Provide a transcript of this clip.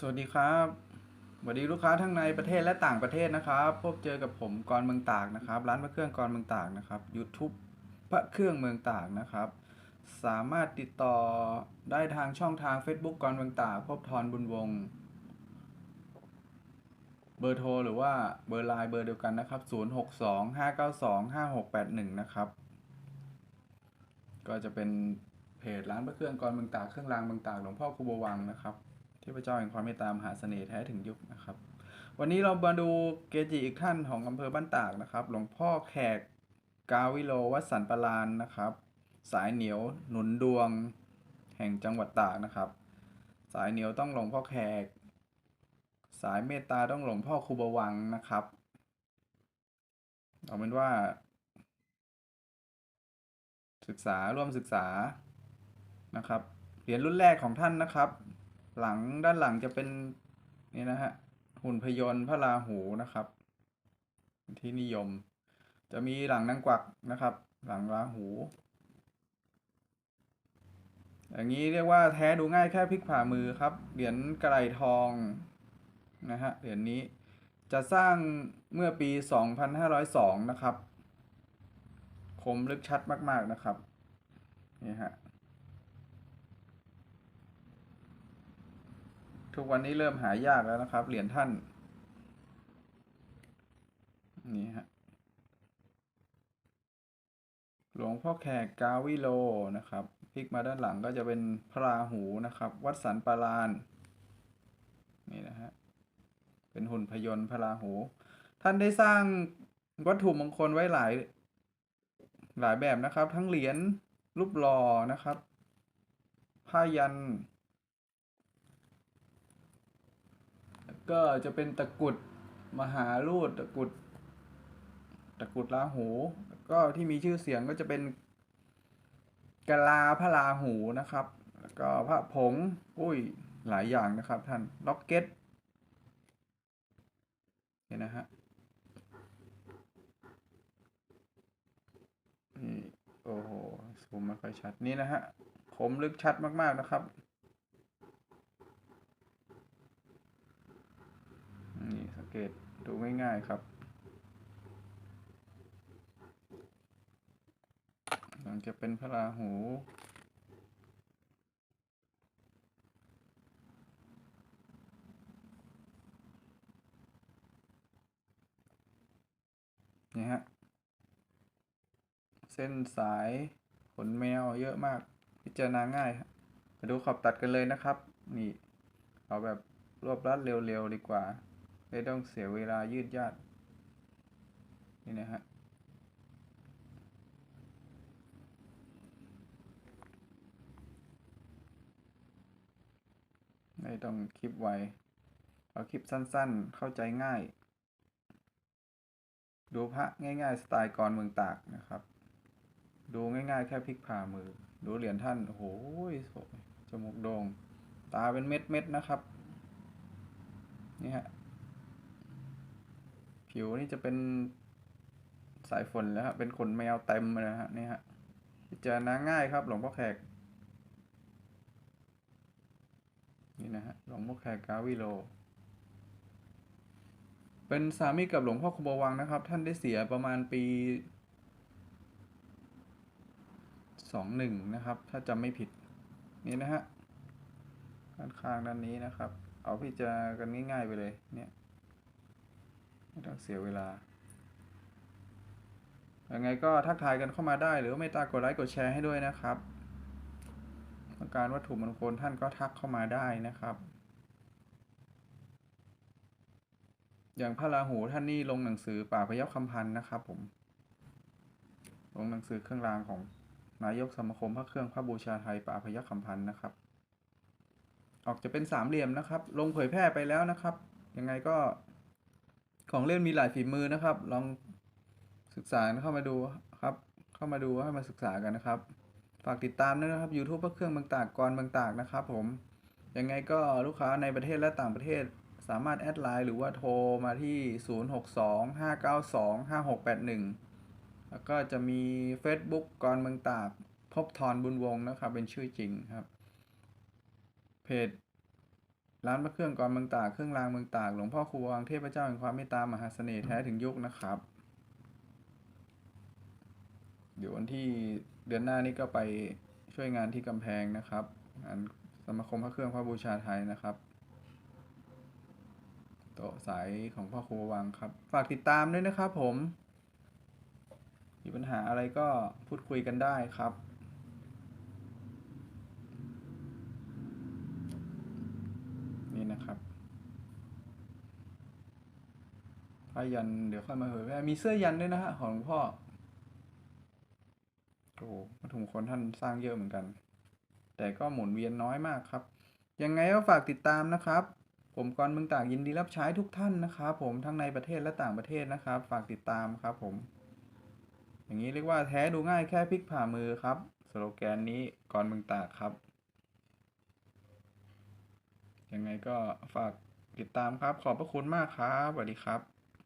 สวัสดีครับสวัสดีลูกค้าทั้งในประเทศและต่างประเทศนะครับ พบเจอกับผมกรเมืองตากนะครับ ร้านพระเครื่องกรเมืองตากนะครับ YouTube พระเครื่องเมืองตากนะครับ สามารถติดต่อได้ทางช่องทาง Facebook กรเมืองตากพบทรบุญวงศ์เบอร์โทรหรือว่าเบอร์ไลน์เบอร์เดียวกันนะครับ 0625925681 นะครับ ก็จะเป็นเพจร้านพระเครื่องกรเมืองตากเครื่องรางเมืองตากหลวงพ่อคูบวังนะครับ ทพเจ้าแห่งความเมตตามหาเสน่ห์แท้ถึงยุคนะครับ วันนี้เรามาดูเกจิอีกท่านของอำเภอบ้านตากนะครับ หลวงพ่อแขกกาวิโลวัดสันปรานนะครับ สายเหนียวหนุนดวงแห่งจังหวัดตากนะครับ สายเหนียวต้องหลวงพ่อแขก สายเมตตาต้องหลวงพ่อคูบวังนะครับเอาเป็นว่า ศึกษาร่วมศึกษานะครับเหรียญรุ่นแรกของท่านนะครับ หลังด้านหลังจะเป็นนี่นะฮะหุ่นพยนต์พระราหูนะครับ ที่นิยม จะมีหลังนางกวักนะครับ หลังราหูอย่างนี้เรียกว่าแท้ดูง่ายแค่พลิกผ่ามือครับ เหรียญกระไรทองนะฮะเหรียญนี้จะสร้างเมื่อปี 2502 นะครับ คมลึกชัดมาก ๆ นะครับ นี่ฮะ ทุกวันนี้เริ่มหายากแล้วนะครับ เหรียญท่าน นี่ฮะ หลวงพ่อแขกกาวิโลนะครับ พลิกมาด้านหลังก็จะเป็นพระราหูนะครับ วัดสันปาราน นี่นะฮะ เป็นหุ่นพยนต์พระราหู ท่านได้สร้างวัตถุมงคลไว้หลาย หลายแบบนะครับ ทั้งเหรียญรูปหล่อนะครับผ้ายัน ก็จะเป็นตะกรุดมหาลูดตะกรุดตะกรุดราหู ก็ที่มีชื่อเสียงก็จะเป็นกะลาพระราหูนะครับ แล้วก็พระผง อุ้ย หลายอย่างนะครับท่าน ล็อกเก็ตเห็นนะฮะนี่โอ้โหซูมไม่ค่อยชัดนี่นะฮะ คมลึกชัดมาก ๆ นะครับ นี่สัง เกตดูง่ายๆครับหลังจะเป็นพระราหูนี่ฮะ เส้นสายขนแมวเยอะมาก พิจารณาง่ายครับมาดูขอบตัดกันเลยนะครับ นี่ เอาแบบรวบรัดเร็วๆดีกว่า ไม่ต้องเสียเวลายืดยาดนี่นะฮะไม่ต้องคลิปไวเอาคลิปสั้นๆ เข้าใจง่าย ดูพระง่ายๆ สไตล์กรเมืองตากนะครับ ดูง่ายๆ แค่พลิกผ่ามือ ดูเหรียญท่าน โอ้โหสวยจมูกโด่งตาเป็นเม็ดๆนะครับ นี่ฮะ ผิวนี่จะเป็นสายฝนแล้วครับเป็นขนแมวเต็มเลยนะฮะนี่ฮะพิจารณาง่ายครับ หลวงพ่อแขก นี่นะฮะหลวงพ่อแขกกาวิโล เป็นสามีกับหลวงพ่อคุบวังนะครับ ท่านได้เสียประมาณปีสองหนึ่งนะครับ ถ้าจำไม่ผิด นี่นะฮะด้านข้างด้านนี้นะครับ เอาพิจารณากันง่ายๆไปเลยเนี่ย ไม่ต้องเสียเวลา ยังไงก็ทักทายกันเข้ามาได้หรือไม่ตากดไลค์กดแชร์ให้ด้วยนะครับต้องการวัตถุมงคลท่านก็ทักเข้ามาได้นะครับ อย่างพระราหูท่านนี่ลงหนังสือป่าพยัคคำพันนะครับผม ลงหนังสือเครื่องรางของนายกสมาคมพระเครื่องพระบูชาไทยป่าพยัคฆ์คำพันธ์นะครับ ออกจะเป็นสามเหลี่ยมนะครับ ลงเผยแพร่ไปแล้วนะครับ ยังไงก็ ของเล่นมีหลายฝีมือนะครับ ลองศึกษาเข้ามาดูครับ เข้ามาดูให้มาศึกษากันนะครับ ฝากติดตามด้วยนะครับ YouTube พระเครื่องเมืองตากกรเมืองตากนะครับ ผม ยังไงก็ลูกค้าในประเทศและต่างประเทศสามารถแอดไลน์หรือว่าโทรมาที่ 0625925681 แล้วก็จะมี Facebook กรเมืองตาก พบทรบุญวงศ์นะครับ เป็นชื่อจริงครับ เพจ ร้านพระเครื่องกรเมืองตากเครื่องรางเมืองตากหลวงพ่อครูวังเทพเจ้าแห่งความเมตตามหาเสน่ห์แท้ถึงยุคนะครับ เดี๋ยววันที่เดือนหน้านี้ก็ไปช่วยงานที่กำแพงนะครับงานสมาคมพระเครื่องพระบูชาไทยนะครับโต๊ะสายของพ่อครูวังครับ ฝากติดตามด้วยนะครับผม มีปัญหาอะไรก็พูดคุยกันได้ครับ นี่นะครับ ผ้ายันเดี๋ยวค่อยมาเผยแพร่มีเสื้อยันด้วยนะฮะของหลวงพ่อโอ้โหถุงคลท่านสร้างเยอะเหมือนกัน แต่ก็หมุนเวียนน้อยมากครับ ยังไงก็ฝากติดตามนะครับ ผมกรเมืองตากยินดีรับใช้ทุกท่านนะครับผมทั้งในประเทศและต่างประเทศนะครับ ฝากติดตามครับผม อย่างนี้เรียกว่าแท้ดูง่ายแค่พลิกผ่ามือครับสโลแกนนี้กรเมืองตากครับ ยังไงก็ฝากติดตามครับ ขอบพระคุณมากครับสวัสดีครับ